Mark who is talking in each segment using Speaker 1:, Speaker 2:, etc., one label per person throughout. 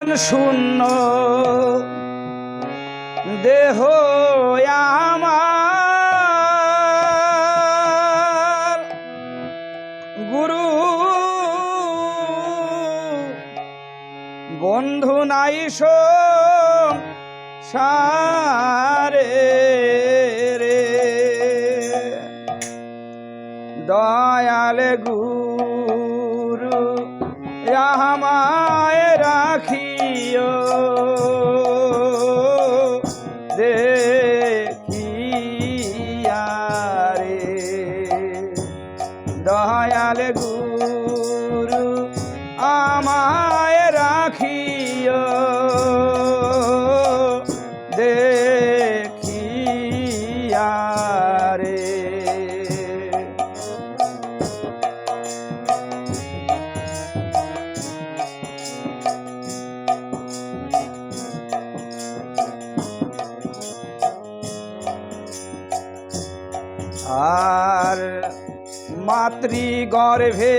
Speaker 1: শূন্য। দেহ আমার। গুরু বন্ধু নাই সারে রে। দয়াল গুরু আমায় রাখিও। দেখিয়ারে দয়াল গুরু আমায় আর মাতৃ গর্ভে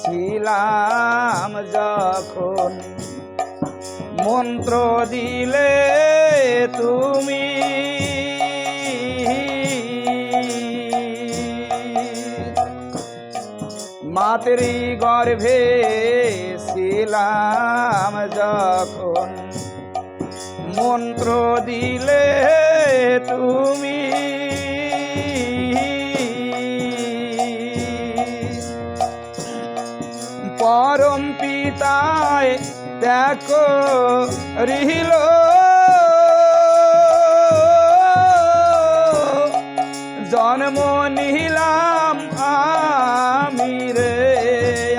Speaker 1: ছিলাম যখন মন্ত্র দিলে তুমি। মাতৃ গর্ভে ছিলাম যখন মন্ত্র দিলে তুমি। পিতায় দেখো রিল জন্ম নিলাম আমি রে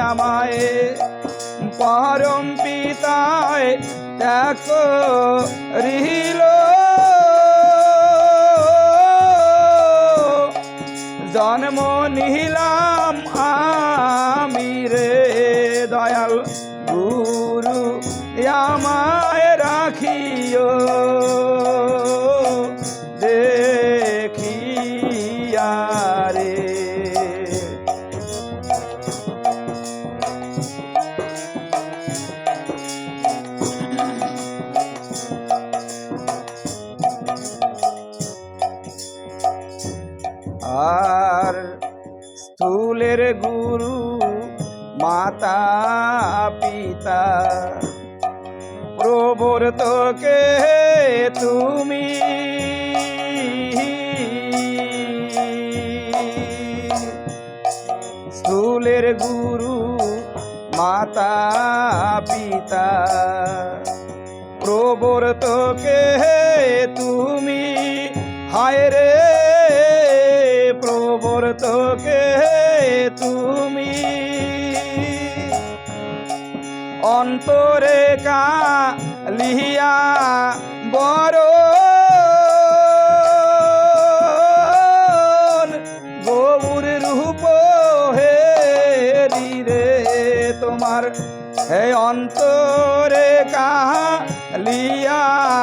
Speaker 1: আমায়। পরম পিতায় দেখো রিল জন্ম নিলাম গুরু আমায় রাখিও দেখিয়া রে। আর স্থূলের মাতা পিতা প্রবর্তকে তুমি। স্থূলের গুরু মাতা পিতা প্রবর্তকে তুমি। হায় রে প্রবর্তকে তুমি অন্তরে লিহিয়া বড় গৌর রূপ হে রে তোমার হে অন্তরে কালিয়া বড়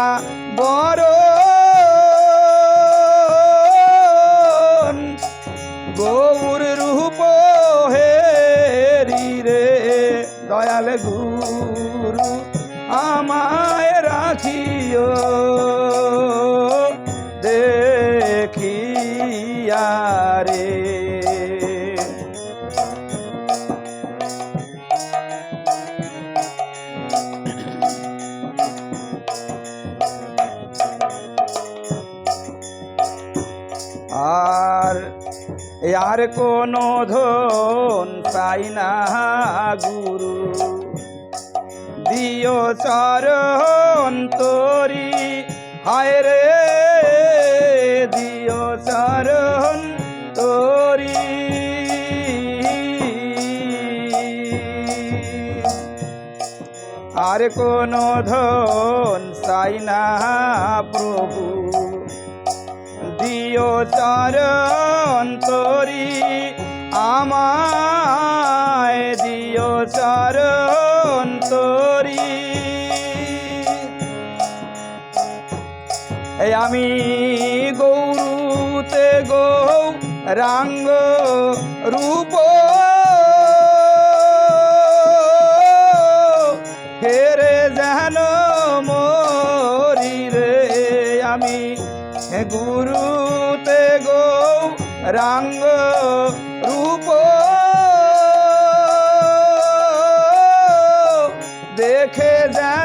Speaker 1: আর কোনো ধন চাই না গুরু দিও চরণ তোরি হায় রে দিও চরণ তোরি আর কোনো ধন চাই না প্রভু দিও চরণ তোরি আমায় দিও চার তোরি এই আমি গৌরুতে গো রাঙ্গ রূপ। হেরে যেন মরি রে আমি গুরুতে গো রাঙ্গ রূপ দেখে যেন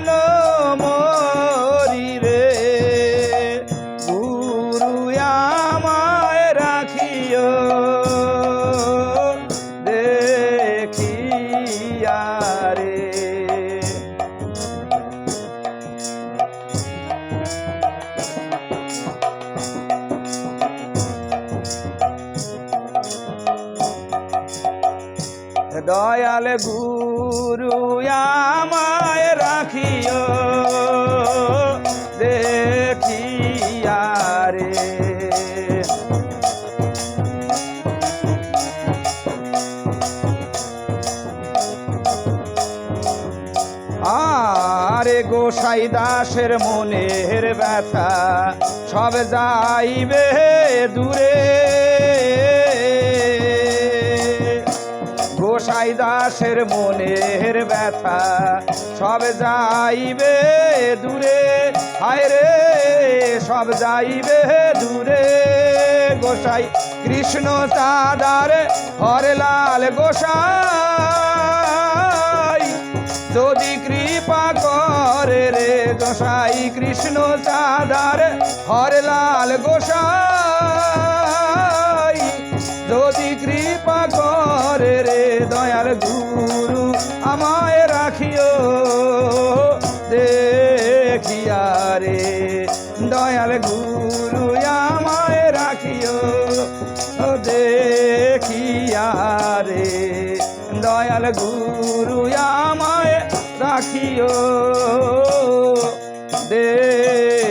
Speaker 1: দয়াল গুরু আমায় রাখিও দেখিয়া রে। আরে গোসাই দাসের মনের ব্যথা সব যাইবে দূরে। গোসাই দাসের মনের ব্যথা। সব যাইবে দূরে। হায় রে, সব যাইবে দূরে। গোসাই কৃষ্ণ চাঁদার হরলাল গোসাই। যদি কৃপা করে রে গোসাই কৃষ্ণ চাঁদার হরলাল গোসাই। যদি কৃপা করে রে দয়াল গুরু আমায় রাখিও, দেখিয়া রে। দয়াল গুরু আমায় রাখিও, দেখিয়া রে। দয়াল গুরু আমায় রাখিও, দেখিয়া